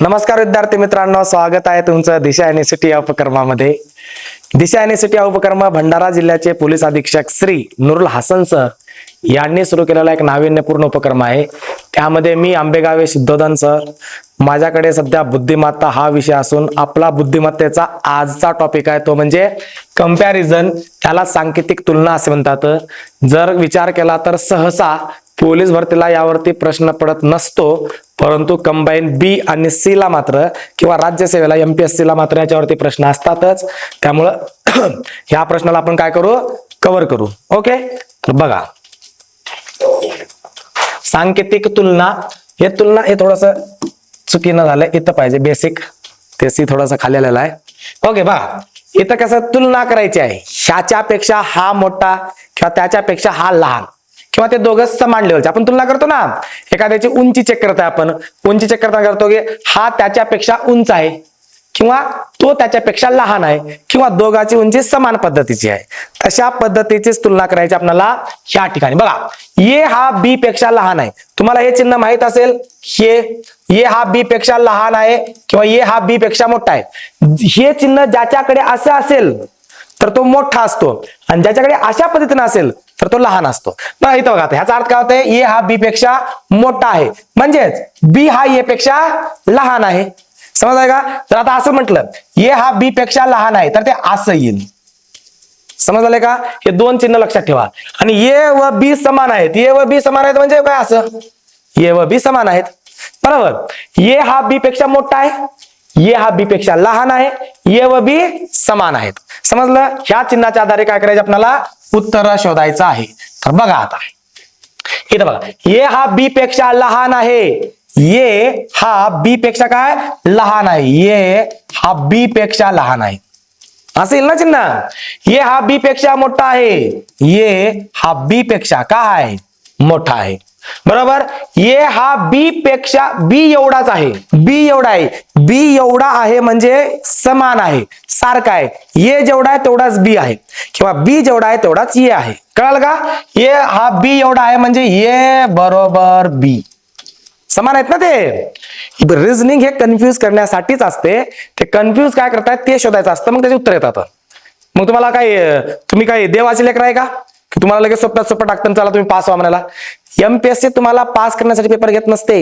नमस्कार विद्यार्थी मित्रांनो स्वागत आहे तुमचं दिशा युनिव्हर्सिटी या उपक्रमामध्ये. दिशा युनिव्हर्सिटी या उपक्रम भंडारा जिल्ह्याचे पोलीस अधीक्षक श्री नुरुल हसन सर यांनी सुरू केलेला एक नाविन्यपूर्ण उपक्रम आहे. त्यामध्ये मी आंबेगावे सिद्धोधन सर माझ्याकडे सध्या बुद्धिमत्ता हा विषय असून आपला बुद्धिमत्तेचा आजचा टॉपिक आहे तो म्हणजे कंपॅरिझन त्याला सांकेतिक तुलना असे म्हणतात. जर विचार केला तर सहसा पोलीस भरतीला यावरती प्रश्न पडत नसतो परंतु कंबाईन बी आणि सी ला मात्र किंवा राज्यसेवेला एमपीएससी ला मात्र याच्यावरती प्रश्न असतातच. त्यामुळं ह्या प्रश्नाला आपण काय करू? कव्हर करू. ओके? तर बघा. सांकेतिक तुलना. हे तुलना हे थोडस चुकीनं झालंय. इथं पाहिजे बेसिक ते सी थोडस खाली आलेला आहे. ओके बघा. इथं कसं तुलना करायची आहे? ह्याच्यापेक्षा हा मोठा किंवा त्याच्यापेक्षा हा लहान. किंवा ते दोघं समान लेवलचे आपण तुलना करतो ना एखाद्याची उंची चेक करतोय आपण. उंची चेक करताना करतो की हा त्याच्यापेक्षा उंच आहे किंवा तो त्याच्यापेक्षा लहान आहे किंवा दोघांची उंची समान पद्धतीची आहे. तशा पद्धतीचीच तुलना करायची आपल्याला ह्या ठिकाणी. बघा ये हा बी पेक्षा लहान आहे. तुम्हाला हे चिन्ह माहीत असेल? हे ये हा बी पेक्षा लहान आहे किंवा ये हा बी पेक्षा मोठा आहे. हे चिन्ह ज्याच्याकडे असं असेल तर तो मोठा असतो. आणि ज्याच्याकडे अशा पद्धतीने असेल तर तो लहान असतो. तर इथं बघा आता ह्याचा अर्थ काय होतंय? ए हा बी पेक्षा मोठा आहे. म्हणजेच बी हा ए पेक्षा लहान आहे. समजाय का? तर आता असं म्हटलं ए हा बी पेक्षा लहान आहे तर ते असं येईल. समजलं का? हे दोन चिन्ह लक्षात ठेवा. आणि ए व बी समान आहेत. ए व बी समान आहेत म्हणजे काय असं? ए व बी समान आहेत. बरोबर? ए हा बी पेक्षा मोठा आहे. ये हा बी पेक्षा लहान आहे ये व बी समान आहेत. समजलं? ह्या चिन्हाच्या आधारे काय करायचं आपल्याला उत्तर शोधायचं आहे. तर बघा आता. इथं बघा. ये हा बी पेक्षा लहान आहे. ये हा बी पेक्षा काय? लहान आहे. ये हा बी पेक्षा लहान आहे. असेल ना चिन्ह? ये हा बी पेक्षा मोठा आहे. ये हा बी पेक्षा काय मोठा आहे. बरोबर? ये हा बी पेक्षा बी एवढाच आहे. बी एवढा आहे. बी एवढा आहे म्हणजे समान आहे. सारखा आहे. ये जेवढा आहे तेवढाच बी आहे. किंवा बी जेवढा आहे तेवढाच ये आहे. कळाल का? ये हा बी एवढा आहे म्हणजे ये बरोबर बी समान आहेत ना ते? रिझनिंग हे कन्फ्युज करण्यासाठीच असते. ते कन्फ्युज काय करतायत? ते शोधायचं असतं. मग त्याचे उत्तर येतात. मग तुम्हाला काय तुम्ही काय देवाचे लेकर आहे का? तुम्हाला लगेच सोप्यात सोपं टाकतं चला तुम्ही पास व्हा म्हणाला एमपीएससी तुम्हाला पास करण्यासाठी पेपर घेत नसते.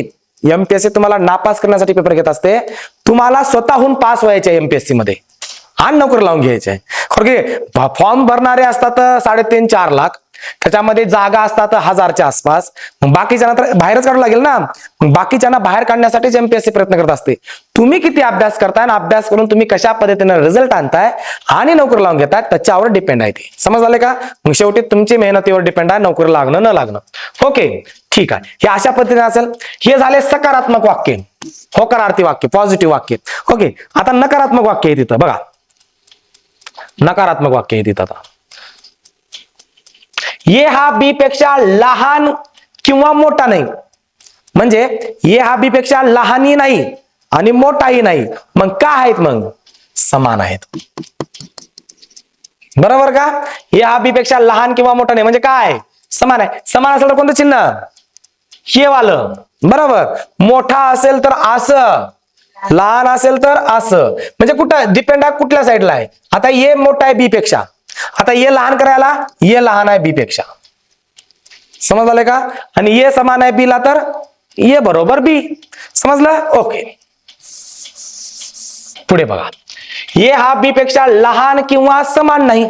एमपीएससी तुम्हाला नापास करण्यासाठी पेपर घेत असते. तुम्हाला स्वतःहून पास व्हायचे एमपीएससी मध्ये. आणि नोकरी लावून घ्यायचे. खरं फॉर्म भरणारे असतात साडेतीन चार लाख. त्याच्यामध्ये जागा असतात हजारच्या आसपास. मग बाकीच्यांना तर बाहेरच काढावं लागेल ना? मग बाकीच्यांना बाहेर काढण्यासाठीच एमपीएससी प्रयत्न करत असते. तुम्ही किती अभ्यास करताय आणि अभ्यास करून तुम्ही कशा पद्धतीने रिझल्ट आणताय आणि नोकरी लावून घेताय त्याच्यावर डिपेंड आहे ते. समज आले का? मग शेवटी तुमची मेहनतीवर डिपेंड आहे नोकरी लागणं न लागणं. ओके ठीक आहे. हे अशा पद्धतीने असेल. हे झाले सकारात्मक वाक्य. होकारार्थी वाक्य पॉझिटिव्ह वाक्य. ओके आता नकारात्मक वाक्य आहे तिथं. बघा. नकारात्मक वाक्य आहे तिथं आता. ये हा बी पेक्षा लहान किंवा मोठा नाही. म्हणजे ये हा बी पेक्षा लहानही नाही आणि मोठाही नाही. मग का आहेत मग? समान आहेत. बरोबर का? ये हा बी पेक्षा लहान किंवा मोठा नाही. म्हणजे काय? समान आहे. समान असेल तर कोणतं चिन्ह? हे वालं. बरोबर. मोठा असेल तर असं. लहान असेल तर असं. म्हणजे कुठं? डिपेंड आहे कुठल्या साईडला आहे? आता ये मोठा आहे बी पेक्षा. आता ये लहान करायला ये लहान आहे बी पेक्षा. समज आलं का? आणि ये समान आहे बी ला तर ये बरोबर बी. समजलं? ओके. पुढे बघा. ये हा बी पेक्षा लहान किंवा समान नाही.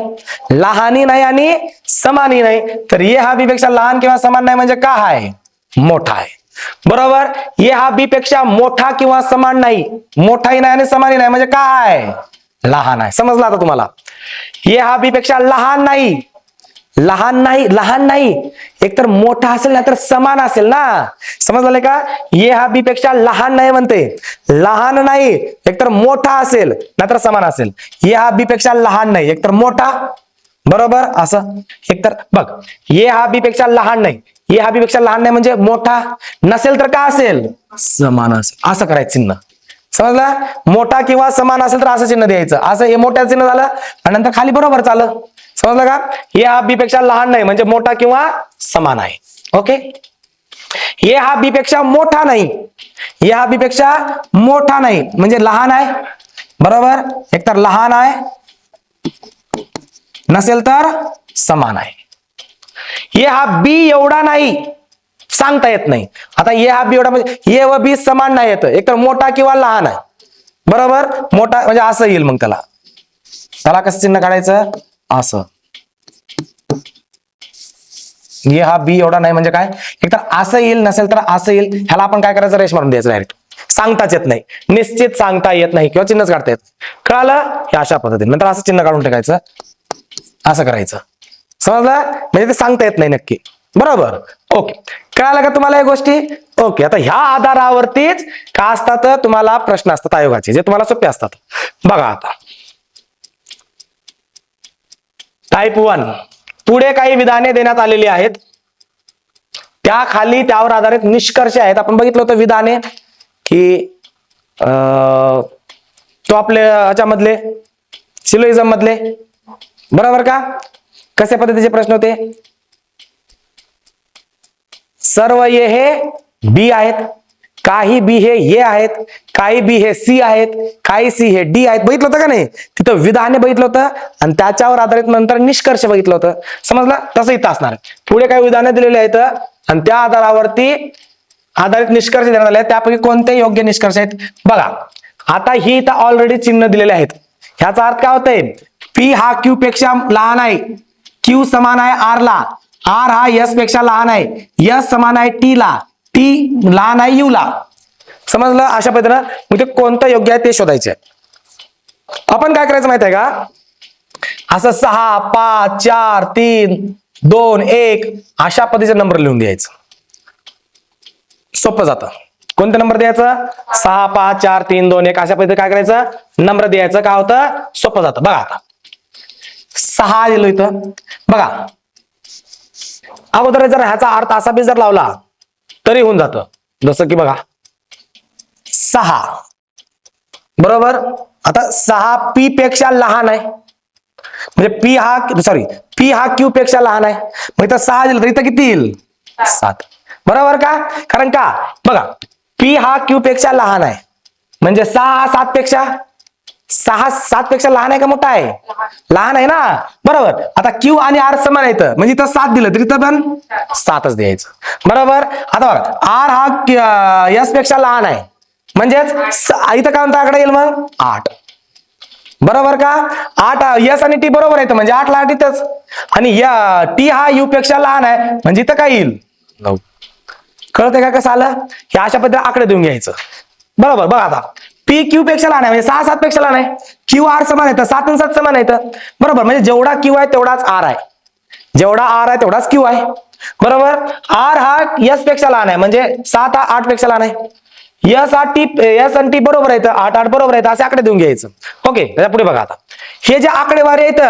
लहानही नाही आणि समानही नाही. तर ये हा बी पेक्षा लहान किंवा समान नाही म्हणजे काय आहे मोठा आहे. बरोबर? ये हा बी पेक्षा मोठा किंवा समान नाही. मोठाही नाही आणि समानही नाही. म्हणजे काय? लहान आहे. समजला आता तुम्हाला? ये हा बी पेक्षा लहान नाही. लहान नाही लहान नाही. एकतर मोठा असेल ना तर समान असेल ना? समजलं का? ये हा बी पेक्षा लहान नाही म्हणते. लहान नाही एकतर मोठा असेल नाहीतर समान असेल. ये हा बी पेक्षा लहान नाही एकतर मोठा बरोबर? असं. एकतर बघ ये हा बी पेक्षा लहान नाही. ये हा बी पेक्षा लहान नाही म्हणजे मोठा नसेल तर काय असेल? समान असेल. असं करायचं चिन्ह. समजला? मोठा किंवा समान असेल तर असं चिन्ह द्यायचं. असं हे मोठ्या चिन्ह झालं आणि नंतर खाली बरोबर चालं समजलं का? हे हा बी पेक्षा लहान नाही म्हणजे मोठा किंवा समान आहे. ओके? ये हा बी पेक्षा मोठा नाही. ये हा बी पेक्षा मोठा नाही. म्हणजे लहान आहे. बरोबर? एकतर लहान आहे. नसेल तर समान आहे. ए हा बी एवढा नाही सांगता येत नाही. आता ए हा बी एवढा म्हणजे ए व बी समान नाही येत. एकतर मोठा किंवा लहान आहे. बरोबर? मोठा म्हणजे असं येईल मग त्याला. त्याला कसं चिन्ह काढायचं? असं. ये हा बी एवढा नाही म्हणजे काय? एकतर असं येईल नसेल तर असं येईल. ह्याला आपण काय करायचं? रेश मारून द्यायचं डायरेक्ट सांगताच येत नाही. निश्चित सांगता येत नाही किंवा चिन्हच काढता येत कळालं? हे अशा पद्धतीने. नंतर असं चिन्ह काढून टाकायचं. असं करायचं. समजलं? म्हणजे ते सांगता येत नाही नक्की. बरोबर? ओके. कळालं का तुम्हाला या गोष्टी? ओके. आता ह्या आधारावरतीच का असतात? तुम्हाला प्रश्न असतात आयोगाचे जे तुम्हाला सोपे असतात. बघा आता. टाईप वन पुढे काही विधाने देण्यात आलेली आहेत. त्या खाली त्यावर आधारित निष्कर्ष आहेत. आपण बघितलं होतं विधाने की अं, तो आपल्या ह्याच्यामधले सिलोइझम मधले बरोबर का? कशा पद्धतीचे प्रश्न होते? सर्व ये हे बी आहेत. काही बी हे ये आहेत. काही बी हे सी आहेत. काही सी हे डी आहेत. बघितलं होतं का नाही? तिथं विधाने बघितलं होतं आणि त्याच्यावर आधारित नंतर निष्कर्ष बघितलं होतं. समजलं? तसं इथं असणार. पुढे काही विधाने दिलेली आहेत आणि त्या आधारावरती आधारित निष्कर्ष देण्यात आले आहेत. त्यापैकी कोणते योग्य निष्कर्ष आहेत? बघा. आता ही इथं ऑलरेडी चिन्ह दिलेले आहेत. ह्याचा अर्थ काय होतंय? पी हा क्यू पेक्षा लहान आहे. क्यू समान आहे आर ला. आर हा यसपेक्षा लहान आहे. यस समान आहे टी ला. टी लहान आहे यू ला. समजलं? अशा पद्धतीनं म्हणजे कोणतं योग्य आहे ते शोधायचे आपण काय करायचं माहीत आहे का? असं सहा पाच चार तीन दोन एक अशा पद्धतीचा नंबर लिहून द्यायचं. सोपं जातं. कोणतं नंबर द्यायचं? सहा पाच चार तीन दोन एक अशा पद्धतीने काय करायचं? नंबर द्यायचं. काय होतं? सोपं जातं. बघा आता. सहा दिलो इथं. बघा. अगोदर जर ह्याचा अर्थ असा बी जर लावला तरी होऊन जातं. जसं की बघा. सहा. बरोबर? आता सहा पी पेक्षा लहान आहे. म्हणजे पी हा सॉरी पी हा क्यू पेक्षा लहान आहे. मग इथं सहा दिलं तर इथं किती येईल? सात. बरोबर का? कारण का? बघा पी हा क्यू पेक्षा लहान आहे. म्हणजे सहा हा सात पेक्षा सहा सात पेक्षा लहान आहे का मोठा आहे? लहान आहे ना? बरोबर. आता क्यू आणि आर समान आहेत. म्हणजे इथं सात दिलं तर इथं पण सातच द्यायचं. बरोबर? आता बघा आर हा यसपेक्षा लहान आहे. म्हणजेच इथं काय म्हणता आकडे येईल मग? आठ. बरोबर का? आठ यस आणि टी बरोबर आहे म्हणजे आठ ला इथंच. आणि या टी हा यू पेक्षा लहान आहे. म्हणजे इथं काय येईल? नऊ. कळतंय का कसं आलं? हे अशा पद्धतीने आकडे देऊन घ्यायचं. बरोबर. बघा आता. पी क्यू पेक्षा लहान आहे. म्हणजे सहा सात पेक्षा लहान आहे. क्यू आर समान आहे. सात आणि सात समान येतं बरोबर. म्हणजे जेवढा क्यू आहे तेवढाच आर आहे. जेवढा आर आहे तेवढाच क्यू आहे. बरोबर? आर हा यसपेक्षा लहान आहे. म्हणजे सात हा आठपेक्षा लहान आहे. यस आर टी यस आणि टी बरोबर आहेत. आठ आठ बरोबर आहेत. असे आकडे देऊन घ्यायचं. ओके त्याच्या पुढे बघा आता. हे जे आकडेवारी आहेत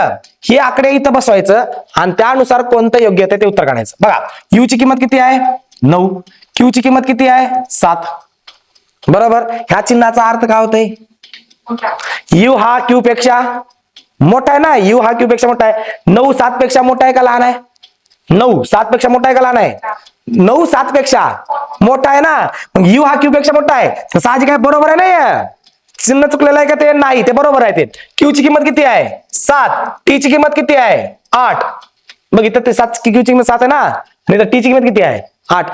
हे आकडे इथं बसवायचं आणि त्यानुसार कोणतं योग्य येतं ते उत्तर काढायचं. बघा. यू ची किंमत किती आहे? नऊ. क्यू ची किंमत किती आहे? सात. बरोबर? ह्या चिन्हाचा अर्थ काय होतंय? यू हा क्यू पेक्षा मोठा आहे ना? यू हा क्यू पेक्षा मोठा आहे. नऊ सात पेक्षा मोठा आहे का लहान आहे? नऊ. सात पेक्षा मोठा आहे का लहान आहे? नऊ सात पेक्षा मोठा आहे ना? मग यू हा क्यू पेक्षा मोठा आहे. तर साहजिक आहे बरोबर आहे ना चिन्ह चुकलेलं आहे का ते? नाही ते बरोबर आहे ते. क्यू ची किंमत किती आहे? सात. टी ची किंमत किती आहे? आठ. मग इथं ते सात क्यू ची किंमत सात आहे ना? नाही तर टी ची किंमत किती आहे? आठ.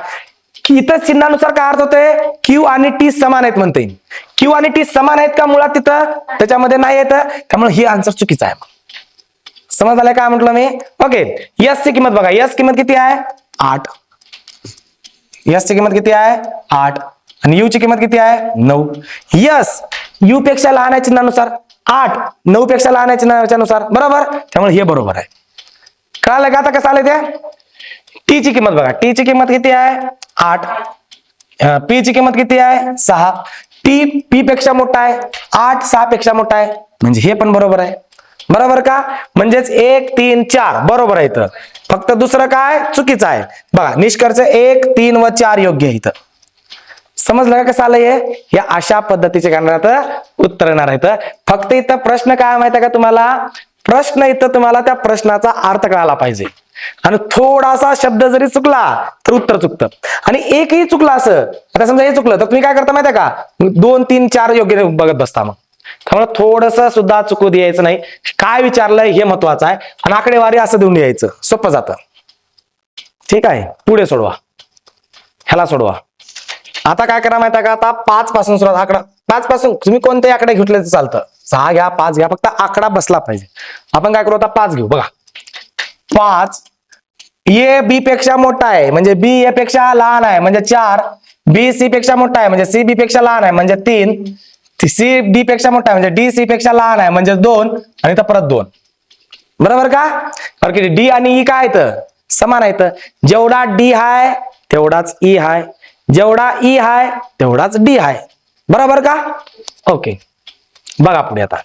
इथं चिन्हानुसार काय अर्थ होतोय? क्यू आणि टी समान आहेत म्हणता. येईल क्यू आणि टी समान आहेत का मुळात तिथं? त्याच्यामध्ये नाही येत. त्यामुळे ही आन्सर चुकीचा आहे. समज आलाय काय म्हटलं मी? ओके यस ची किंमत बघा. यस किंमत किती आहे? आठ. यस ची किंमत किती आहे? आठ. आणि यू ची किंमत किती आहे? नऊ. यस यू पेक्षा लहान आहे चिन्हानुसार. आठ. नऊ पेक्षा लहान आहे चिन्हानुसार. बरोबर? त्यामुळे हे बरोबर आहे. कळालं का आता कसं आलं ते? टी ची किंमत बघा. टी ची किंमत किती आहे? आठ. पी ची किंमत किती आहे? सहा. टी पी पेक्षा मोठा आहे. आठ सहा पेक्षा मोठा आहे. म्हणजे हे पण बरोबर आहे. बरोबर का? म्हणजेच एक तीन चार. बरोबर आहे इथं. फक्त दुसरं काय? चुकीचं आहे. बघा निष्कर्ष एक तीन व चार योग्य आहे इथं. समजलं का कसं आलं या अशा पद्धतीचे करण्यात उत्तर येणार आहे फक्त इथं प्रश्न काय माहिती आहे का तुम्हाला? प्रश्न इथं तुम्हाला त्या प्रश्नाचा अर्थ कळाला पाहिजे. आणि थोडासा शब्द जरी चुकला तर उत्तर चुकतं. आणि एकही चुकला असं आता समजा हे चुकलं तर तुम्ही काय करता माहिती का? दोन तीन चार योग्य बघत बसता मग. त्यामुळे थोडस सुद्धा चुकू द्यायचं नाही. काय विचारलंय हे महत्वाचं आहे. आणि आकडेवारी असं देऊन यायचं. सोपं जातं. ठीक आहे. पुढे सोडवा. ह्याला सोडवा. आता काय करा माहिती आहे का? आता पाच पासून सुरुवात. आकडा. पाच पासून तुम्ही कोणतेही आकडे घेतले तर चालतं. सहा घ्या पाच घ्या. फक्त आकडा बसला पाहिजे. आपण काय करू आता? पाच घेऊ. बघा. पाच. ए बी पेक्षा मोठा आहे म्हणजे बी ए पेक्षा लहान आहे म्हणजे चार. बी सी पेक्षा मोठा आहे म्हणजे सी बी पेक्षा लहान आहे म्हणजे तीन. सी डी पेक्षा मोठा आहे म्हणजे डी सी पेक्षा लहान आहे म्हणजे दोन. आणि तर परत दोन. बरोबर का? कारण की डी आणि ई काय तर समान आहेत. जेवढा डी हाय तेवढाच ई हाय. जेवढा ई हाय तेवढाच डी हाय. बरोबर का? ओके बघा पुढे आता.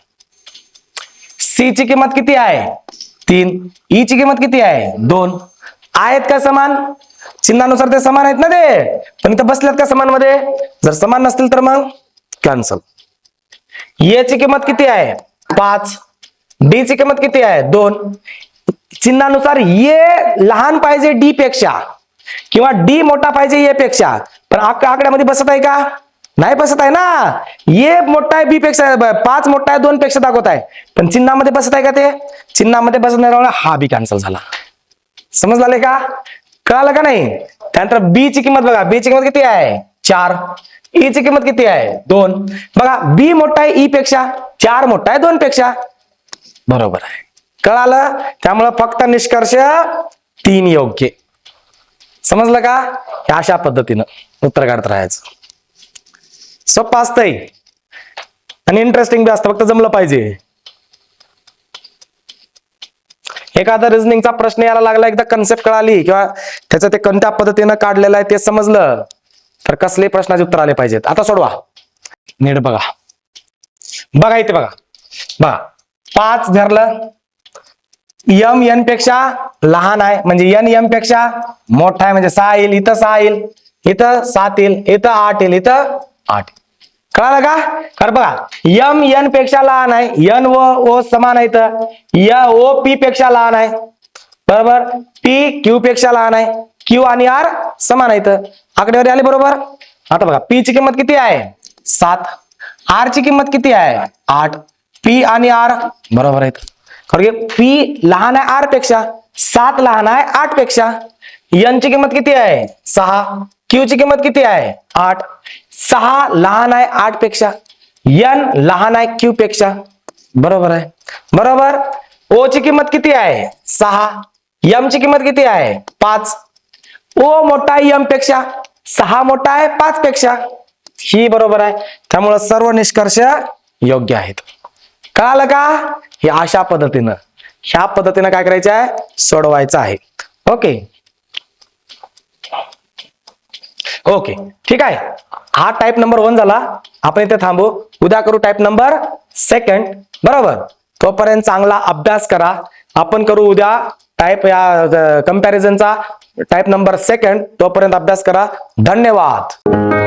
सी ची किंमत किती आहे? तीन. ई ची किंमत किती आहे? दोन. आहेत का समान? चिन्हानुसार ते समान आहेत ना ते? पण इथं बसल्यात का समानमध्ये जर समान नसतील तर मग कॅन्सल ए ची किंमत किती आहे? पाच. डी ची किंमत किती आहे? दोन. चिन्हानुसार ये लहान पाहिजे डी पेक्षा किंवा डी मोठा पाहिजे ए पेक्षा पण आकड्यामध्ये बसत आहे का? नाही बसत आहे ना. ए मोठा आहे बी पेक्षा पाच मोठा आहे दोन पेक्षा दाखवत आहे. पण चिन्हामध्ये बसत आहे का ते? चिन्हामध्ये बसत नाही त्यामुळे हा बी कॅन्सल झाला. समजला का? कळालं का नाही? त्यानंतर बी ची किंमत बघा. बी ची किंमत किती आहे? चार. ई ची किंमत किती आहे? दोन. बघा बी मोठा आहे ई पेक्षा. चार मोठा आहे दोन पेक्षा. बरोबर आहे. कळालं? त्यामुळं फक्त निष्कर्ष तीन योग्य. समजलं का? अशा पद्धतीनं उत्तर काढत राहायचं. सोपं असतंय आणि इंटरेस्टिंग बी असतं फक्त जमलं पाहिजे. एखादा रिझनिंगचा प्रश्न यायला लागला एकदा कन्सेप्ट कळाली किंवा त्याचं ते कोणत्या पद्धतीनं काढलेलं आहे ते समजलं तर कसले प्रश्नाचे उत्तर आले पाहिजेत. आता सोडवा. नीट बघा. बघा इथे बघा. बघा. पाच धरलं यम एनपेक्षा लहान आहे म्हणजे एन एमपेक्षा मोठा आहे म्हणजे सहा येईल इथं सहा येईल इथं सात येईल इथं आठ येईल इथं आठ. कळालं का? खरं बघा यम एनपेक्षा लहान आहे. एन व ओ समान आहेत. य ओ पी पेक्षा लहान आहे. बरोबर? पी क्यू पेक्षा लहान आहे. क्यू आणि आर समान आहेत. आकडेवारी आले बरोबर? आता बघा पी ची किंमत किती आहे? सात. आर ची किंमत किती आहे? आठ. पी आणि आर बरोबर आहेत. खरं की पी लहान आहे आरपेक्षा सात लहान आहे आठपेक्षा. एन ची किंमत किती आहे? सहा. क्यू ची किंमत किती आहे? आठ. सहा लहान आहे आठपेक्षा. एन लहान आहे क्यू पेक्षा. बरोबर आहे. बरोबर? ओ ची किंमत किती आहे? सहा. एम ची किंमत किती आहे? पाच. ओ मोठा आहे एमपेक्षा. सहा मोठा आहे पाच पेक्षा. ही बरोबर आहे. त्यामुळं सर्व निष्कर्ष योग्य आहेत. कळालं का? हे अशा पद्धतीनं. ह्या पद्धतीनं काय करायचं आहे? सोडवायचं आहे. ओके ओके ठीक आहे. हा टाईप नंबर वन झाला. आपण इथे थांबू. उद्या करू टाईप नंबर सेकंड बरोबर? तोपर्यंत चांगला अभ्यास करा. आपण करू उद्या टाईप या कंपॅरिझनचा टाईप नंबर सेकंड तोपर्यंत अभ्यास करा. धन्यवाद.